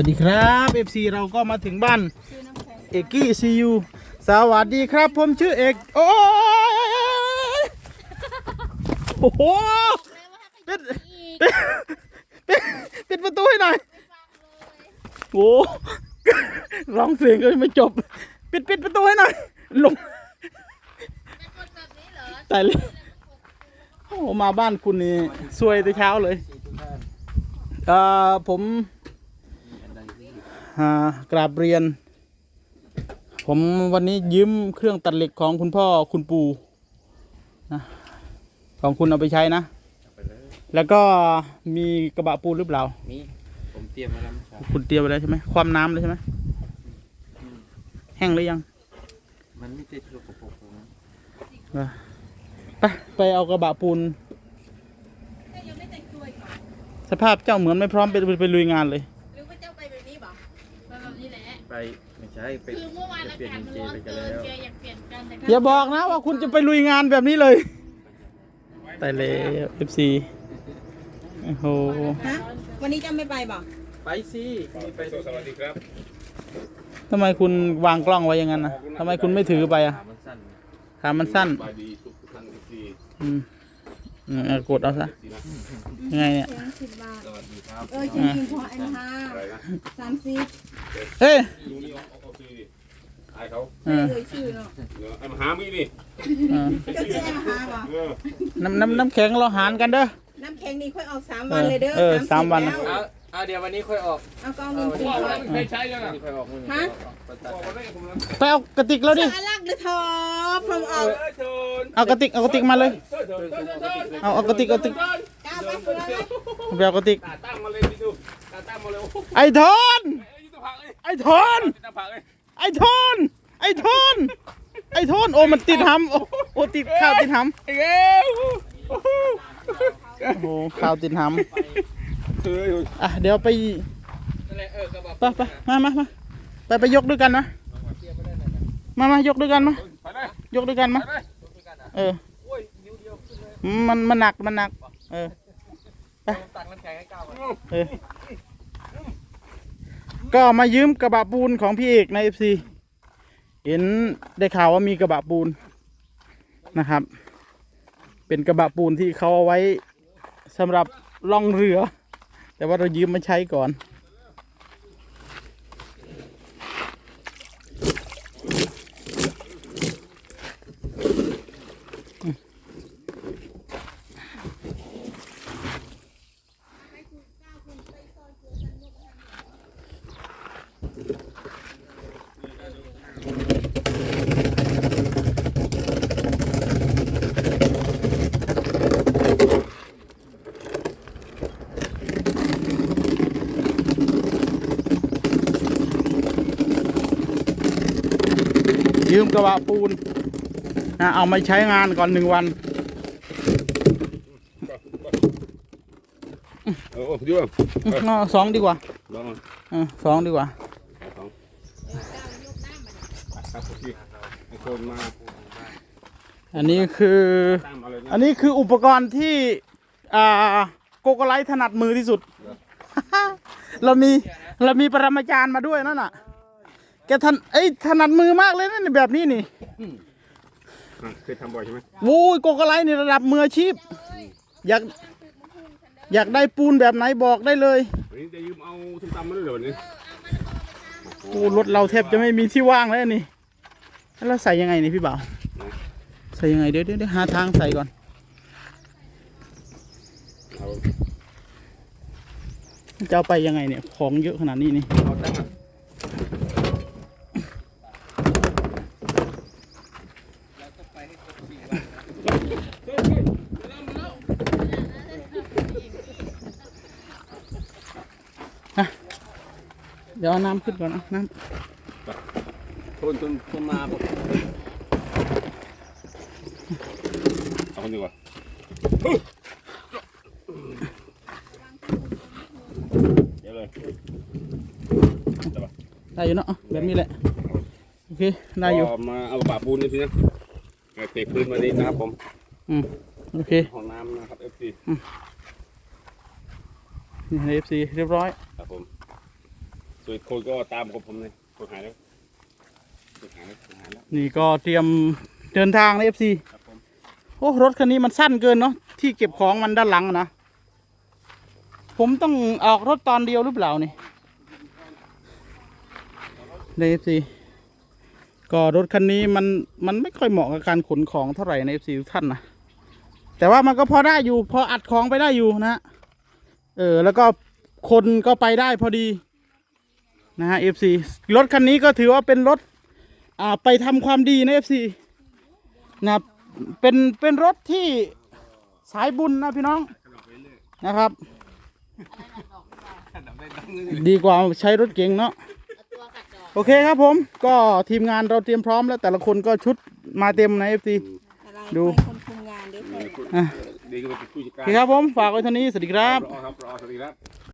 วัสดีครับ FC เราก็มาถึงบ้านเอกกี้ซียูสวัสดีครับ ผมชื่อเอกโอ้ยโอ้โหปิดปิดปิดประตูให้หน่อยโอ้ร้องเพลงก็ไม่จบ ปิดปิดประตูให้หน่อยลงตายเลยโอ้มาบ้านคุณนี่ซวยแต่เช้าเลยเอ่อผม กราบเรียน ผมวันนี้ยืมเครื่องตัดเหล็กของคุณพ่อคุณปู่นะของคุณเอาไปใช้นะแล้วก็มีกระบะปูนหรือเปล่า มีผมเตรียมมาแล้วเมื่อเช้าคุณเตรียมไปแล้วใช่ไหมความน้ำเลยใช่ไหมแห้งหรือยังมันไม่ใช่โลกโปรกนะไปไปเอากระบะปูน สภาพเจ้าเหมือนไม่พร้อมไปไปไปลุยงานเลย ไม่ใช่ไปคือเมื่อวานจะอาเปลี่ยนกาศเจมันร้อนไปกันเกินแล้ว แกอยากเปลี่ยนกันแต่อย่าบอกนะว่าคุณจะไปลุยงานแบบนี้เลยแต่เลยเอฟซีโอ้โหฮะวันนี้เจ้าไม่ไปบ่ไปสิมีไปสวัสดีครับทำไมคุณวางกล้องไว้อย่างนั้นนะทำไมคุณไม่ถือไปอะขามันสั้นขามันสั้นสบายดีทุกท่านที่อืมอืมเอากดเอาซะที่นะยังไงเนี่ยแพงสิบบาท สวัสดีครับเออจริงๆพออันห้าอะไรนะสามสิบเฮ้ย ลุงนี่เอาเอาเอาซื้อดิอายเขาเออเลยชื่อเนาะเดี๋ยวไอ้มาหามีดิเออเจ้าชื่ออันห้าบ่เออน้ำน้ำน้ำแข็งเราหารกันเด้อ น้ำแข็งนี่ค่อยออกสามวันเลยเด้อเออสามวัน แล้วเอาเอาเดี๋ยววันนี้ค่อยออกเอากองเงินคืนว่าก่อมันนไม่เคยใช้ยังวันอะนี้ค่อยออกมื้อนี้ฮะค่อยออกบอกมาได้ผมนะไปเอากระติกแล้วดิ สารักหรือทอพรมออกเออเชิญเอากระติกเอากระติกมาเลย เชิญเชิญเชิญเชิญเอาเอากระติกเอากระติกเชิญก้าวไปเพื่อนเลยไปเอากระติก ตาตั้งมาเลยพี่ดูตาตั้งมาเลยโอ้โหไอ้ทอนเอ้ยยุทธภักดิ์เอ้ยไอ้ทอนยุทธภักดิ์เอ้ย ไอ้ทอนไอ้ทอนไอ้ทอนโอ้มันติดหำโอ้โอ้ติดข้าวติดหำไอ้เอ้ยโอ้โหโอ้โหข้าวติดหเฮ้ยำอะเดี๋ยวไปนั่นแหละเออกระบะไปไปมามามาไปไปยกด้วยกันนะมามายกด้วยกันมาไปเลยยกด้วยกันมาไปเลยเออโอ้ยนิ้วเดียวขึ้นเลยมันมันหนักมันหนัก เออตักน้ำแข็งให้ก้าวก่อนเออ ก็มายืมกระบะปูนของพี่เอกในเอฟซีเห็นได้ข่าวว่ามีกระบะปูนนะครับ เป็นกระบะปูนที่เขาเอาไว้สำหรับล่องเรือ แต่ว่าเรายืมมาใช้ก่อน ยืมกระบะปูนนะเอามาใช้งานก่อนหนึ่งวันเออโอ้ยด้วยอะสองดีกว่าสองดีกว่าอันนี้คือ อันนี้คืออุปกรณ์ที่อ่าโกโกไลท์ถนัดมือที่สุด เรามีเรามีปรมาจารย์มาด้วยนั่นน่ะ แกทันเอ้ยถนัดมือมากเลยนะนี่แบบนี้นี่อะเคยทำบ่อยใช่ไหมโว้ยโกโกไลท์นี่ระดับมืออาชีพ อยาก อยากได้ปูนแบบไหนบอกได้เลยวันนี้จะยืมเอาส้มตำมาด้วยเหรอวันนี้โอ้รถเราแทบจะไม่มีที่ว่างแล้วนี่แล้วเราใส่ยังไงนี่พี่บ่าวใส่ยังไงเดี๋ยวเดี๋ยวเดี๋ยวหาทางใส่ก่อน เอาจะเอาไปยังไงเนี่ย ของเยอะขนาดนี้นี่ เอาตั้งอะ เดี๋ยวเอาน้ำขึ้นก่อนนะน้ทนทนทนมาบอกเอาคนดีกว่าเดี๋ยวเลยได้ปะำได้อยู่เนาะเอาแบบนี้แหละ โอเค ได้อยู่ ก็มาเอาปะปูนนี่พี่นะเอาเตะพื้นมาดีนะครับผมอืม โอเคห้องน้ำนะครับ FC นี่ในเอฟซีเรียบร้อย ครับผม ส่วนคนก็ตามกับผมเลยคนหายแล้วคนหายแล้วคนหายแล้วนี่ก็เตรียมเดินทางในเอฟซีครับผมโอ้รถคันนี้มันสั้นเกินเนาะที่เก็บของมันด้านหลังอะนะ ผมต้องออกรถตอนเดียวหรือเปล่านี่ในเอฟซีก็รถคันนี้มันมันไม่ค่อยเหมาะกับการขนของเท่าไหร่ในเอฟซีทุกท่านนะแต่ว่ามันก็พอได้อยู่ พออัดของไปได้อยู่นะฮะเออ แล้วก็คนก็ไปได้พอดี นะฮะเอฟซีรถคันนี้ก็ถือว่าเป็นรถอ่าไปทำความดีนะเอฟซีนะครับเป็นเป็นรถที่สายบุญนะพี่น้องนะครับ ดีกว่าใช้รถเก๋งเนาะโอเคครับผม ก็ทีมงานเราเตรียมพร้อมแล้วแต่ละคนก็ชุดมาเต็มนะเอฟซีอะไรดูให้คนคุมงานเด้วยนี่คุณอะดีก็เป็นผู้จัดโอการเคครับผม ฝากไว้เท่านี้ สวัสดีครับ รอครับรอสวัสดีครับ